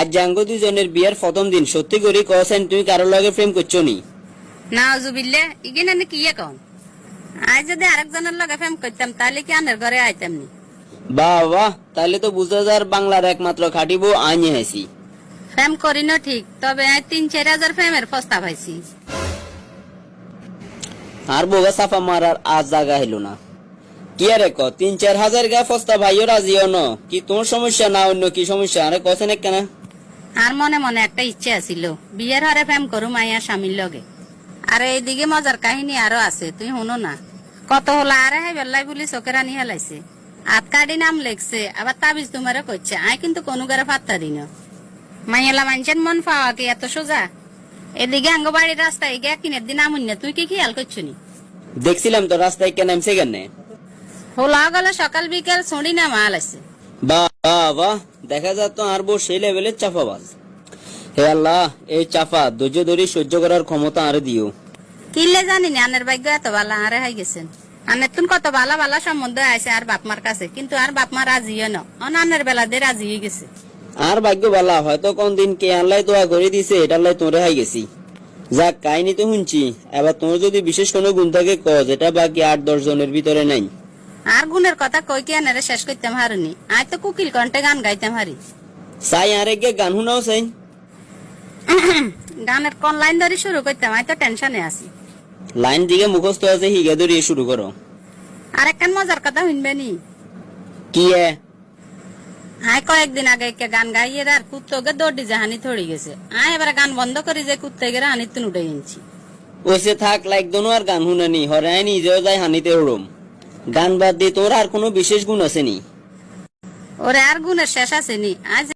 আজ জাঙ্গ দুজনের বিয়ের প্রথম দিন। সত্যি করি কছেন তুমি কারোর লগে প্রেম করছ নি? না অজুবিল্লে ইগিন কি কন আজ যদি আরেকজনের লগে ফেম করতাম তাহলে কি আনের ঘরে আইতাম নি? বাহ বাহ তাহলে তো বুঝা যার বাংলার একমাত্র খাটিব আইনি হাসি ফেম করি না ঠিক তবে তিন চার হাজার ফেমের প্রস্তাব পাইছি আর বোগা সাফা মারার আজ জাগা হইল না। কি আরে ক তিন চার হাজার গা ফস্তা ভাইও রাজিও ন? কি তোর সমস্যা না অন্য কি সমস্যা? আরে কছেন কেন আর মনে মনে একটা ইচ্ছে আছিল। বিয়ের হরে ফেম করু মাইয়া স্বামীর লগে। আর এইদিকে মজার কাহিনী আরও আছে তুই শুনো না। কত হলো আরে হাই বেল্লাই বলি চোখের আনি হেলাইছে। হাত কাটি নাম লেখছে আবার তাবিজ তোমারে করছে আই কিন্তু কোনো গারে ফাত্তা দিন। মাইয়ালা মানুষের মন পাওয়া কি এত সোজা? এদিকে আঙ্গবাড়ির রাস্তায় গিয়ে কিনের দিন আমুন না তুই কি খেয়াল করছ নি? দেখছিলাম তো রাস্তায় কেন নামছে কেন হোলা গেলে সকাল বিকেল ছড়ি না মাল আছে বাহ বাহ দেখা যাক তো আর বউ সেই লেভেলের চাপাবাজ হে আল্লাহ এই চাপা ধৈর্য ধরে সহ্য করার ক্ষমতা আর দিও। কিনলে জানি না আনের ভাগ্য এত ভালো আরে হাই গেছেন। আনের তুন কত ভালো ভালো সম্বন্ধ আছে আর বাপ মার কাছে কিন্তু আর বাপ মা রাজি হয় না। অনানের বেলা দিয়ে রাজি হয়ে গেছে। আর ভাগ্য বালা হয়তো কোন দিন কে আনলাই তোয়া করে দিছে এটা লাই তোরে হাই গেছি। যাক কাহিনী তো শুনছি এবার তোর যদি বিশেষ কোনো গুণ থাকে ক যেটা বাকি আট দশ জনের ভিতরে নাই। আর গুণের কথা কই কি আনারে শেষ করতাম হারুনি? আয় তো কুকিল কণ্ঠে গান গাইতাম হারি। সাই আরে গিয়ে গান শুনাও চাই গানের কোন লাইন ধরে শুরু করতাম? আয় তো টেনশনে আছি। লাইন দিকে মুখস্থ আছে হিগে ধরিয়ে শুরু করো। আর একখান মজার কথা শুনবে নি? কি এ? আয় কয়েকদিন আগে একটা গান গাইয়ে আর কুত্তকে দৌড়ি জাহানি থড়ি গেছে। আয় এবার গান বন্ধ করি যে কুত্তে গেলে হানি তুন উঠে গেছি ওইসে থাক লাইক দোনো আর গান শুনানি হরাই নিজেও যায় হানিতে উড়ম। গান বাদ দিয়ে তোর আর কোনো বিশেষ গুণ আছে নি ওরে আর গুণের শেষ আছে নি আজ